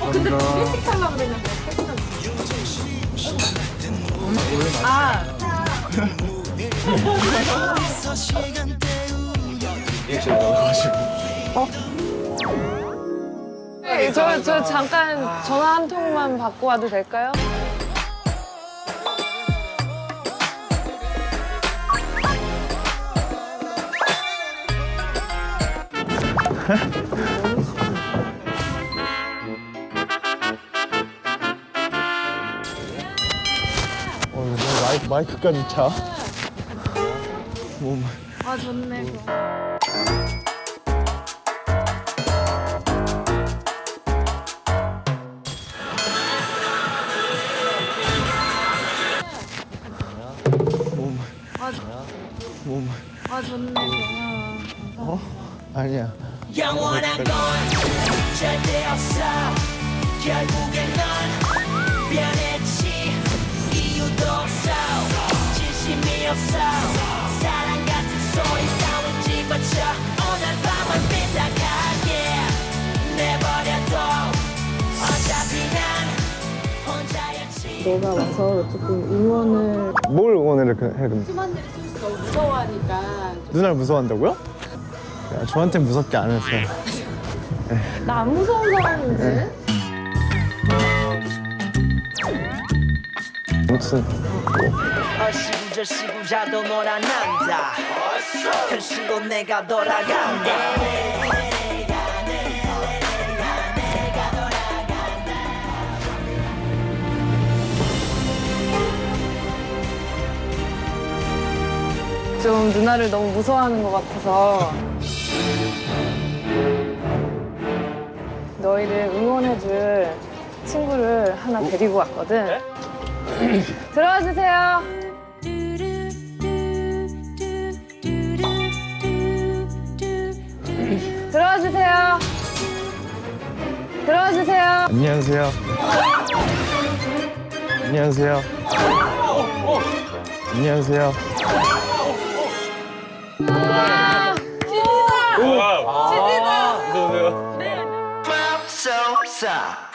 어, 근데 그랬는데. 아, 네, 저, 저 잠깐 전화 한 통만 받고 와도 될까요? 어, 이거 마이크, 마이크까지 차. 몸. 아 좋네. 몸. 몸. 아 좋네. 그거. 아니야. 영원한 건 절대 없어. 결국엔 넌 변했지. 이유도 없어. 진심이 없어. 사랑 같은 소리 따윈 집어쳐. 오늘 밤은 빗나가게 내버려둬. 어차피 난 혼자였지. 내가 와서 조금 응원을 뭘 응원을 해, 그럼? 팀원들이 너무 무서워하니까. 누나를 무서워한다고요? 야, 저한텐 무섭게 안 했어요. 나 안 무서운 사람인데? 무슨. 어시구저시구 자도 놀아난다 현실로 내가 돌아간다 좀 누나를 너무 무서워하는 것 같아서 너희를 응원해줄 친구를 하나 데리고 왔거든. 들어와 주세요. 들어와 주세요. 들어와 주세요. 안녕하세요. 안녕하세요. 안녕하세요. 맙소사